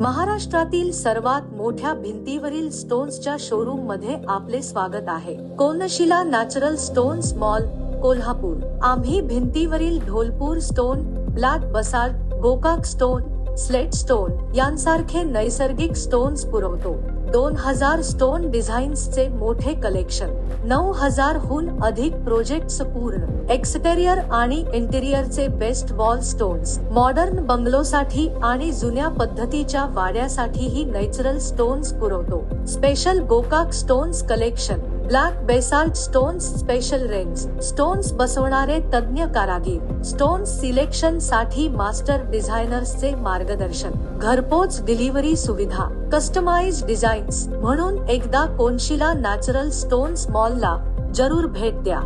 महाराष्ट्रातील सर्वात मोठ्या भिंतीवरील स्टोन्सच्या शोरूममध्ये आपले स्वागत आहे. Konshila natural stones mall Kolhapur. आम्ही भिंतीवरील Dholpur stone black basalt Gokak stone slate stone यांसारखे नैसर्गिक स्टोन्स पुरवतो. दोन हजार स्टोन डिझाईन्सचे मोठे कलेक्शन नऊ हजार हून अधिक प्रोजेक्ट्स पूर्ण. एक्सटेरियर आणि इंटेरियरचे बेस्ट वॉल स्टोन्स मॉडर्न बंगलोसाठी आणि जुन्या पद्धतीच्या वाड्यासाठीही नॅचरल स्टोन्स पुरवतो. Special Gokak stones collection black basalt stones special range stones बसवणारे तज्ञ कारागीर. स्टोन्स सिलेक्शनसाठी मास्टर डिझायनर्सचे मार्गदर्शन. घरपोच डिलिव्हरी सुविधा. कस्टमाइज डिझाईन्स म्हणून एकदा कोनशिला नॅचरल स्टोन्स मॉलला जरूर भेट द्या.